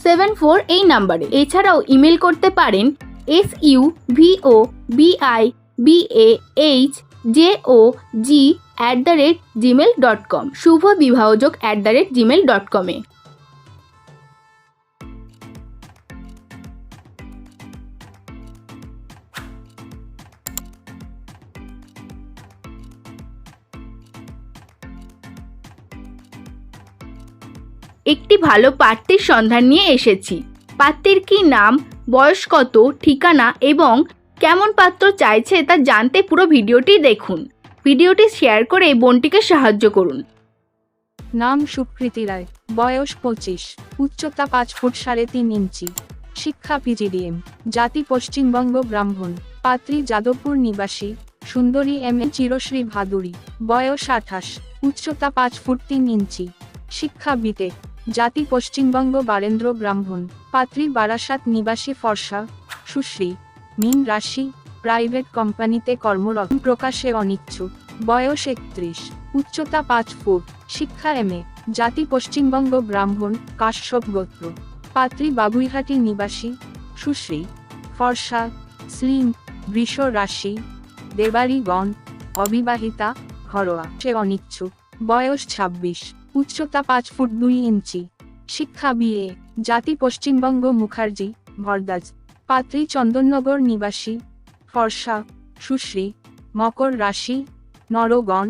seven four এই নাম্বারে। এছাড়াও ইমেল করতে পারেন S U V O B I B A H J O G at the rate Gmail dot com Shubho Bibahojog at the rate Gmail dot কমে একটি ভালো পাত্রের সন্ধান নিয়ে এসেছি। পাত্রের কি নাম, বয়স কত, ঠিকানা এবং কেমন পাত্র চাইছে তা জানতে পুরো ভিডিওটি দেখুন। ভিডিওটি শেয়ার করে বোনটিকে সাহায্য করুন। নাম সুকৃতি রায়, বয়স পঁচিশ, উচ্চতা পাঁচ ফুট সাড়ে তিন ইঞ্চি। শিক্ষা পিজিডিএম, জাতি পশ্চিমবঙ্গ ব্রাহ্মণ, পাত্রী যাদবপুর নিবাসী, সুন্দরী এম এ চিরশ্রী ভাদুরী, বয়স আঠাশ, উচ্চতা পাঁচ ফুট তিন ইঞ্চি। শিক্ষা বিটেক জাতি পশ্চিমবঙ্গ বারেন্দ্র ব্রাহ্মণ, পাত্রী বারাসাত নিবাসী ফর্সা, সুশ্রী, মীন রাশি, প্রাইভেট কোম্পানিতে কর্মরত, প্রকাশে অনিচ্ছুক, বয়স একত্রিশ, উচ্চতা পাঁচ ফুট, শিক্ষা এম এ, জাতি পশ্চিমবঙ্গ ব্রাহ্মণ, কাশ্যপ গোত্র, পাত্রী বাবুইহাটি নিবাসী, সুশ্রী, ফর্সা, স্লিম, বৃষ রাশি দেবাড়িগণ অবিবাহিতা, ঘরোয়া, সে অনিচ্ছুক, বয়স ছাব্বিশ। উচ্চতা পাঁচ ফুট দুই ইঞ্চি। শিক্ষা বিএ, জাতি পশ্চিমবঙ্গ মুখার্জি ভরদাজ পাত্রী চন্দননগর নিবাসী, ফর্সা, সুশ্রী, মকর রাশি, নরগণ,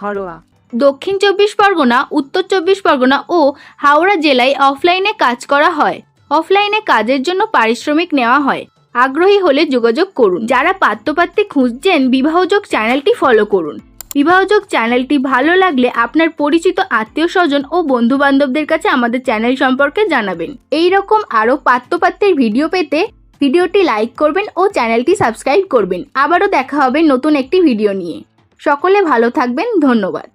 ঘরোয়া। দক্ষিণ চব্বিশ পরগনা, উত্তর চব্বিশ পরগনা ও হাওড়া জেলায় অফলাইনে কাজ করা হয়। অফলাইনে কাজের জন্য পারিশ্রমিক নেওয়া হয়। আগ্রহী হলে যোগাযোগ করুন। যারা পাত্রপাত্রী খুঁজছেন, বিবাহযোগ চ্যানেলটি ফলো করুন। বিবাহযোগ চ্যানেলটি ভালো লাগলে আপনার পরিচিত আত্মীয় স্বজন ও বন্ধু বান্ধবদের কাছে আমাদের চ্যানেল সম্পর্কে জানাবেন। এই রকম আরও পাত্রপাত্রের ভিডিও পেতে ভিডিওটি লাইক করবেন ও চ্যানেলটি সাবস্ক্রাইব করবেন। আবারও দেখা হবে নতুন একটি ভিডিও নিয়ে। সকলে ভালো থাকবেন, ধন্যবাদ।